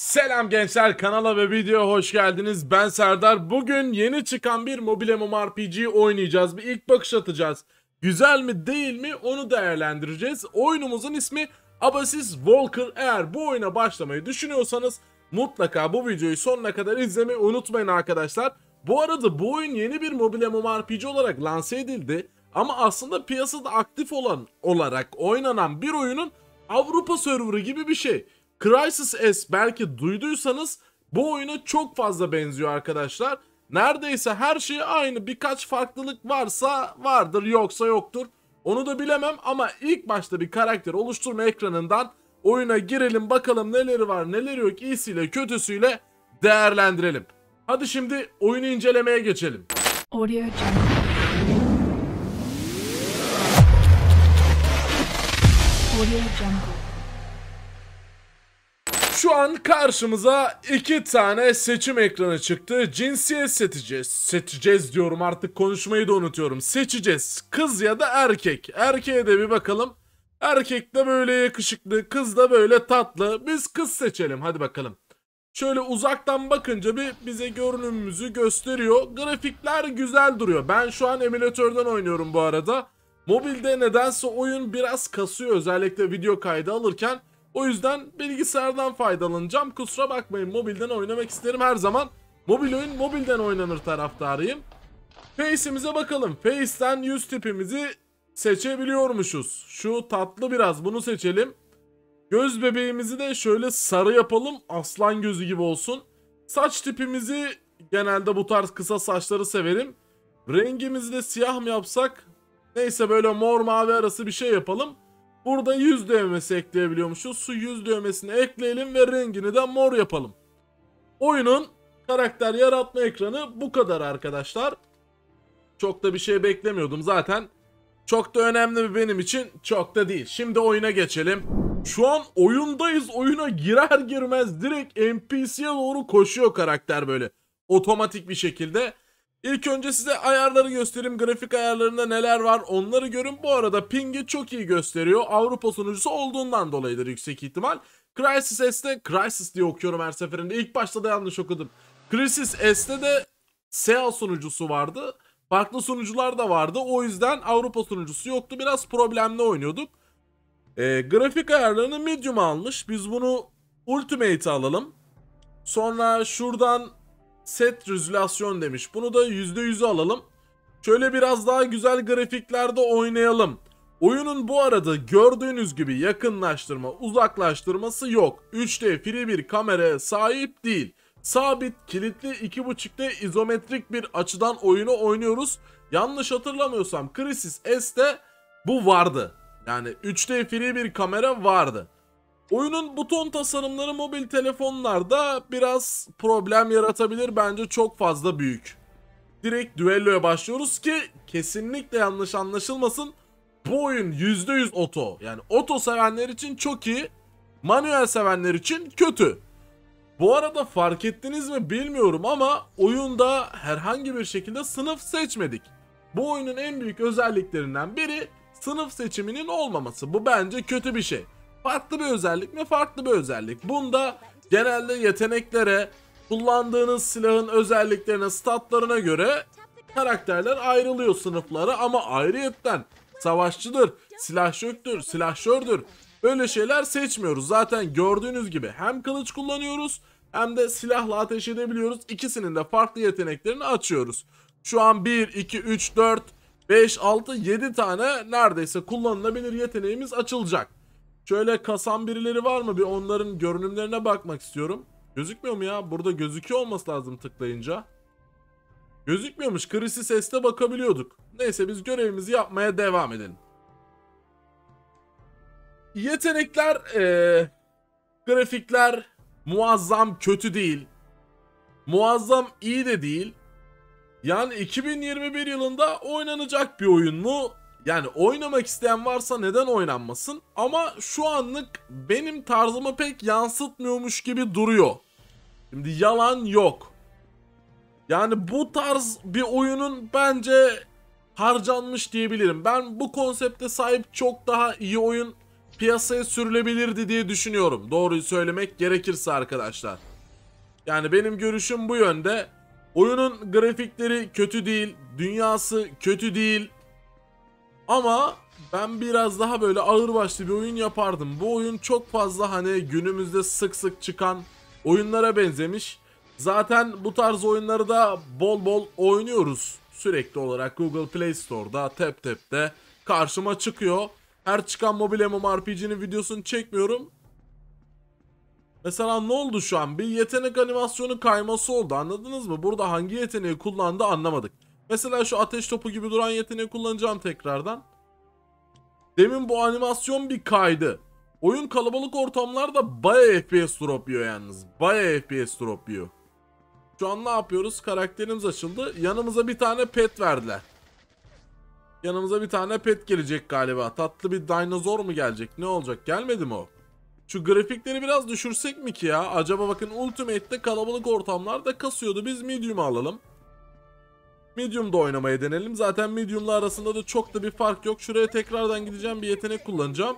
Selam gençler kanala ve videoya hoş geldiniz. Ben Serdar. Bugün yeni çıkan bir mobil MMORPG oynayacağız. Bir ilk bakış atacağız. Güzel mi değil mi onu değerlendireceğiz. Oyunumuzun ismi Abasis Walker. Eğer bu oyuna başlamayı düşünüyorsanız mutlaka bu videoyu sonuna kadar izlemeyi unutmayın arkadaşlar. Bu arada bu oyun yeni bir mobil MMORPG olarak lanse edildi. Ama aslında piyasada aktif olan olarak oynanan bir oyunun Avrupa serverı gibi bir şey. Crysis S belki duyduysanız bu oyuna çok fazla benziyor arkadaşlar. Neredeyse her şey aynı birkaç farklılık varsa vardır yoksa yoktur. Onu da bilemem ama ilk başta bir karakter oluşturma ekranından oyuna girelim bakalım neleri var neleri yok iyisiyle kötüsüyle değerlendirelim. Hadi şimdi oyunu incelemeye geçelim. Audio. Audio Jungle. Şu an karşımıza iki tane seçim ekranı çıktı. Cinsiyet seçeceğiz. Seçeceğiz diyorum artık konuşmayı da unutuyorum. Seçeceğiz. Kız ya da erkek. Erkeğe de bir bakalım. Erkek de böyle yakışıklı, kız da böyle tatlı. Biz kız seçelim hadi bakalım. Şöyle uzaktan bakınca bir bize görünümümüzü gösteriyor. Grafikler güzel duruyor. Ben şu an emülatörden oynuyorum bu arada. Mobilde nedense oyun biraz kasıyor özellikle video kaydı alırken. O yüzden bilgisayardan faydalanacağım. Kusura bakmayın mobilden oynamak isterim her zaman. Mobil oyun mobilden oynanır taraftarıyım. Face'imize bakalım. Face'ten yüz tipimizi seçebiliyormuşuz. Şu tatlı biraz bunu seçelim. Göz bebeğimizi de şöyle sarı yapalım. Aslan gözü gibi olsun. Saç tipimizi genelde bu tarz kısa saçları severim. Rengimizi de siyah mı yapsak? Neyse böyle mor mavi arası bir şey yapalım. Burada yüz dövmesi ekleyebiliyormuşuz. Su yüz dövmesini ekleyelim ve rengini de mor yapalım. Oyunun karakter yaratma ekranı bu kadar arkadaşlar. Çok da bir şey beklemiyordum zaten. Çok da önemli mi benim için? Çok da değil. Şimdi oyuna geçelim. Şu an oyundayız. Oyuna girer girmez direkt NPC'ye doğru koşuyor karakter böyle. Otomatik bir şekilde. İlk önce size ayarları göstereyim. Grafik ayarlarında neler var onları görün. Bu arada ping'i çok iyi gösteriyor. Avrupa sunucusu olduğundan dolayıdır yüksek ihtimal. Crysis S'te, Crysis diye okuyorum her seferinde. İlk başta da yanlış okudum. Crysis S'te de SEA sunucusu vardı. Farklı sunucular da vardı. O yüzden Avrupa sunucusu yoktu. Biraz problemli oynuyorduk. Ee, grafik ayarlarını medium almış. Biz bunu Ultimate alalım. Sonra şuradan set rezülasyon demiş. Bunu da %100'ü alalım. Şöyle biraz daha güzel grafiklerde oynayalım. Oyunun bu arada gördüğünüz gibi yakınlaştırma, uzaklaştırması yok. 3D free bir kameraya sahip değil. Sabit, kilitli 2.5D izometrik bir açıdan oyunu oynuyoruz. Yanlış hatırlamıyorsam Crysis S'te bu vardı. Yani 3D free bir kamera vardı. Oyunun buton tasarımları mobil telefonlarda biraz problem yaratabilir bence çok fazla büyük. Direkt düelloya başlıyoruz ki kesinlikle yanlış anlaşılmasın. Bu oyun %100 oto. Yani oto sevenler için çok iyi. Manuel sevenler için kötü. Bu arada fark ettiniz mi bilmiyorum ama oyunda herhangi bir şekilde sınıf seçmedik. Bu oyunun en büyük özelliklerinden biri sınıf seçiminin olmaması. Bu bence kötü bir şey. Farklı bir özellik mi? Farklı bir özellik. Bunda genelde yeteneklere, kullandığınız silahın özelliklerine, statlarına göre karakterler ayrılıyor sınıflara ama ayrıyetten savaşçıdır, silahşöktür, silahşördür. Böyle şeyler seçmiyoruz. Zaten gördüğünüz gibi hem kılıç kullanıyoruz hem de silahla ateş edebiliyoruz. İkisinin de farklı yeteneklerini açıyoruz. Şu an 1, 2, 3, 4, 5, 6, 7 tane neredeyse kullanılabilir yeteneğimiz açılacak. Şöyle kasan birileri var mı? Bir onların görünümlerine bakmak istiyorum. Gözükmüyor mu ya? Burada gözüküyor olması lazım tıklayınca. Gözükmüyormuş. Krisi seste bakabiliyorduk. Neyse biz görevimizi yapmaya devam edelim. Yetenekler, ee, grafikler muazzam kötü değil. Muazzam iyi de değil. Yani 2021 yılında oynanacak bir oyun mu? Yani oynamak isteyen varsa neden oynanmasın? Ama şu anlık benim tarzımı pek yansıtmıyormuş gibi duruyor. Şimdi yalan yok. Yani bu tarz bir oyunun bence harcanmış diyebilirim. Ben bu konsepte sahip çok daha iyi oyun piyasaya sürülebilirdi diye düşünüyorum. Doğruyu söylemek gerekirse arkadaşlar. Yani benim görüşüm bu yönde. Oyunun grafikleri kötü değil, dünyası kötü değil. Ama ben biraz daha böyle ağırbaşlı bir oyun yapardım. Bu oyun çok fazla hani günümüzde sık sık çıkan oyunlara benzemiş. Zaten bu tarz oyunları da bol bol oynuyoruz. Sürekli olarak Google Play Store'da, TapTap'te karşıma çıkıyor. Her çıkan mobil MMORPG'nin videosunu çekmiyorum. Mesela ne oldu şu an? Bir yetenek animasyonu kayması oldu anladınız mı? Burada hangi yeteneği kullandı anlamadık. Mesela şu ateş topu gibi duran yeteneği kullanacağım tekrardan. Demin bu animasyon bir kaydı. Oyun kalabalık ortamlarda baya FPS drop yiyor yalnız. Baya FPS drop yiyor. Şu an ne yapıyoruz? Karakterimiz açıldı. Yanımıza bir tane pet verdiler. Yanımıza bir tane pet gelecek galiba. Tatlı bir dinozor mu gelecek? Ne olacak? Gelmedi mi o? Şu grafikleri biraz düşürsek mi ki ya? Acaba bakın Ultimate'de kalabalık ortamlarda kasıyordu. Biz Medium'u alalım. Medium'da oynamaya denelim. Zaten Medium'la arasında da çok da bir fark yok. Şuraya tekrardan gideceğim bir yetenek kullanacağım.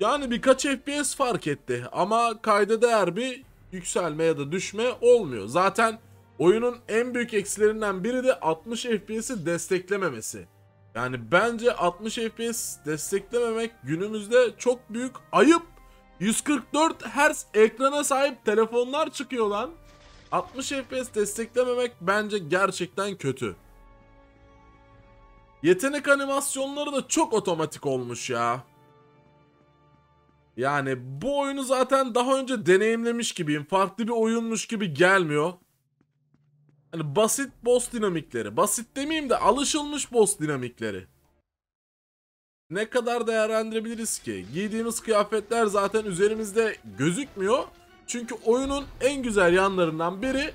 Yani birkaç FPS fark etti ama kayda değer bir yükselme ya da düşme olmuyor. Zaten oyunun en büyük eksilerinden biri de 60 FPS'i desteklememesi. Yani bence 60 FPS desteklememek günümüzde çok büyük ayıp. 144 Hz ekrana sahip telefonlar çıkıyor lan. 60 FPS desteklememek bence gerçekten kötü. Yetenek animasyonları da çok otomatik olmuş ya. Yani bu oyunu zaten daha önce deneyimlemiş gibiyim. Farklı bir oyunmuş gibi gelmiyor. Hani basit boss dinamikleri. Basit demeyeyim de alışılmış boss dinamikleri. Ne kadar değerlendirebiliriz ki? Giydiğimiz kıyafetler zaten üzerimizde gözükmüyor. Çünkü oyunun en güzel yanlarından biri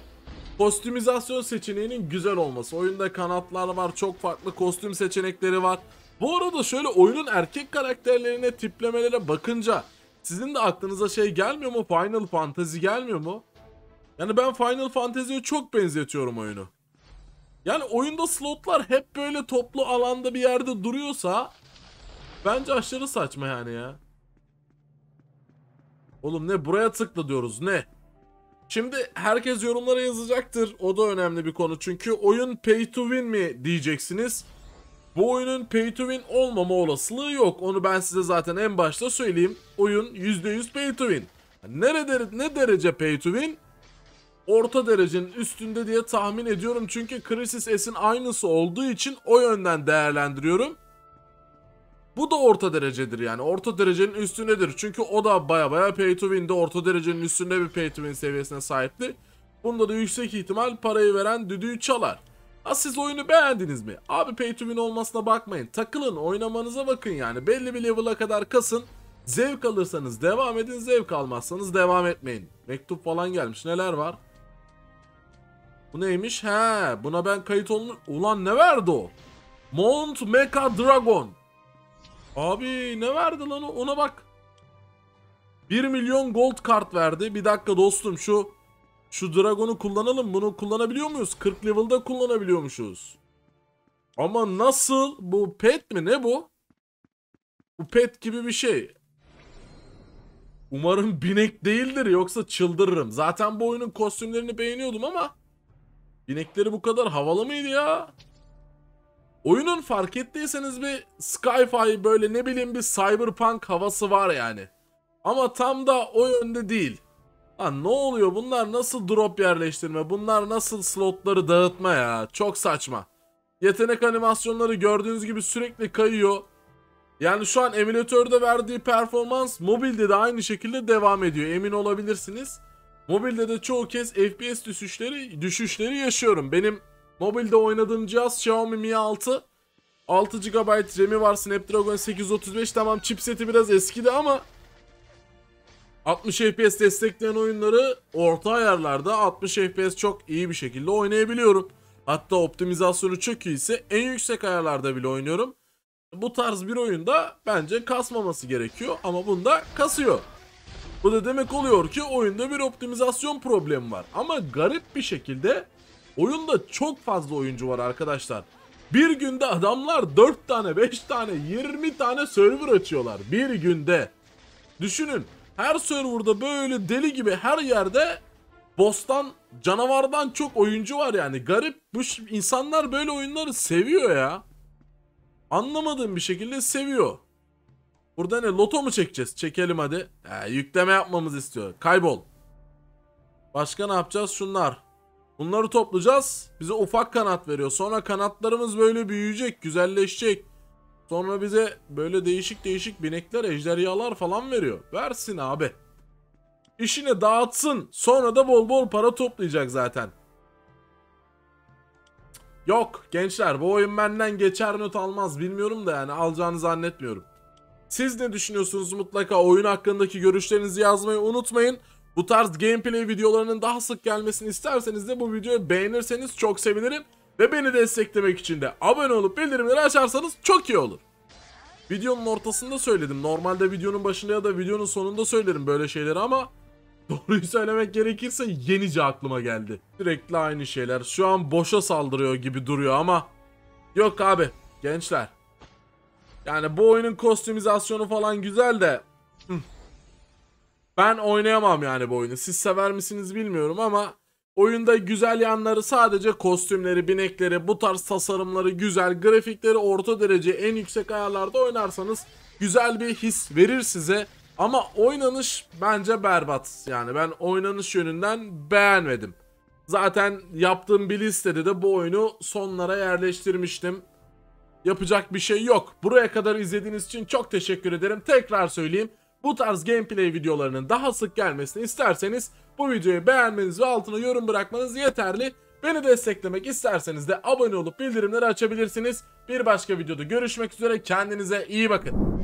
kostümizasyon seçeneğinin güzel olması. Oyunda kanatlar var, çok farklı kostüm seçenekleri var. Bu arada şöyle oyunun erkek karakterlerine, tiplemelere bakınca sizin de aklınıza şey gelmiyor mu? Final Fantasy gelmiyor mu? Yani ben Final Fantasy'ye çok benzetiyorum oyunu. Yani oyunda slotlar hep böyle toplu alanda bir yerde duruyorsa bence aşırı saçma yani ya. Oğlum ne buraya tıkla diyoruz ne? Şimdi herkes yorumlara yazacaktır. O da önemli bir konu. Çünkü oyun pay to win mi diyeceksiniz. Bu oyunun pay to win olmama olasılığı yok. Onu ben size zaten en başta söyleyeyim. Oyun %100 pay to win. Nerede ne derece pay to win? Orta derecenin üstünde diye tahmin ediyorum. Çünkü Crisis S'in aynısı olduğu için o yönden değerlendiriyorum. Bu da orta derecedir yani. Orta derecenin üstündedir. Çünkü o da baya baya pay to win'de orta derecenin üstünde bir pay to win seviyesine sahipti. Bunda da yüksek ihtimal parayı veren düdüğü çalar. Ha siz oyunu beğendiniz mi? Abi pay to win olmasına bakmayın. Takılın oynamanıza bakın yani. Belli bir level'a kadar kasın. Zevk alırsanız devam edin. Zevk almazsanız devam etmeyin. Mektup falan gelmiş. Neler var? Bu neymiş? He, buna ben kayıt olmuş. Ulan ne verdi o? Mount Mecha Dragon. Abi ne verdi lan? Ona bak. 1 milyon gold kart verdi. Bir dakika dostum şu şu Dragon'u kullanalım. Bunu kullanabiliyor muyuz? 40 level'da kullanabiliyormuşuz. Ama nasıl? Bu pet mi? Ne bu? Bu pet gibi bir şey. Umarım binek değildir yoksa çıldırırım. Zaten bu oyunun kostümlerini beğeniyordum ama binekleri bu kadar havalı mıydı ya? Oyunun fark ettiyseniz bir sci-fi böyle ne bileyim bir cyberpunk havası var yani. Ama tam da o yönde değil. Lan ne oluyor bunlar nasıl drop yerleştirme bunlar nasıl slotları dağıtma ya çok saçma. Yetenek animasyonları gördüğünüz gibi sürekli kayıyor. Yani şu an emülatörde verdiği performans mobilde de aynı şekilde devam ediyor emin olabilirsiniz. Mobilde de çoğu kez FPS düşüşleri düşüşleri yaşıyorum. Benim mobilde oynadığım cihaz Xiaomi Mi 6. 6 GB RAM'i var Snapdragon 835 tamam chipseti biraz eskidi ama 60 FPS destekleyen oyunları orta ayarlarda 60 FPS çok iyi bir şekilde oynayabiliyorum. Hatta optimizasyonu çok ise en yüksek ayarlarda bile oynuyorum. Bu tarz bir oyunda bence kasmaması gerekiyor ama bunda kasıyor. Bu da demek oluyor ki oyunda bir optimizasyon problemi var. Ama garip bir şekilde oyunda çok fazla oyuncu var arkadaşlar. Bir günde adamlar 4 tane, 5 tane, 20 tane server açıyorlar. Bir günde. Düşünün her serverda böyle deli gibi her yerde boss'tan canavardan çok oyuncu var yani. Garip bu insanlar böyle oyunları seviyor ya. Anlamadığım bir şekilde seviyor. Burada ne loto mu çekeceğiz? Çekelim hadi. He, yükleme yapmamız istiyor. Kaybol. Başka ne yapacağız? Şunlar. Bunları toplayacağız. Bize ufak kanat veriyor. Sonra kanatlarımız böyle büyüyecek, güzelleşecek. Sonra bize böyle değişik değişik binekler, ejderhalar falan veriyor. Versin abi. İşini dağıtsın. Sonra da bol bol para toplayacak zaten. Yok gençler bu oyun benden geçer not almaz bilmiyorum da yani alacağını zannetmiyorum. Siz ne düşünüyorsunuz mutlaka oyun hakkındaki görüşlerinizi yazmayı unutmayın. Bu tarz gameplay videolarının daha sık gelmesini isterseniz de bu videoyu beğenirseniz çok sevinirim. Ve beni desteklemek için de abone olup bildirimleri açarsanız çok iyi olur. Videonun ortasında söyledim. Normalde videonun başında ya da videonun sonunda söylerim böyle şeyleri ama doğruyu söylemek gerekirse yenice aklıma geldi. Sürekli aynı şeyler. Şu an boşa saldırıyor gibi duruyor ama yok abi gençler. Yani bu oyunun kostümizasyonu falan güzel de. Ben oynayamam yani bu oyunu. Siz sever misiniz bilmiyorum ama oyunda güzel yanları sadece kostümleri, binekleri, bu tarz tasarımları güzel, grafikleri orta derece en yüksek ayarlarda oynarsanız güzel bir his verir size. Ama oynanış bence berbat. Yani ben oynanış yönünden beğenmedim. Zaten yaptığım bir listede de bu oyunu sonlara yerleştirmiştim. Yapacak bir şey yok. Buraya kadar izlediğiniz için çok teşekkür ederim. Tekrar söyleyeyim. Bu tarz gameplay videolarının daha sık gelmesini isterseniz bu videoyu beğenmeniz ve altına yorum bırakmanız yeterli. Beni desteklemek isterseniz de abone olup bildirimleri açabilirsiniz. Bir başka videoda görüşmek üzere. Kendinize iyi bakın.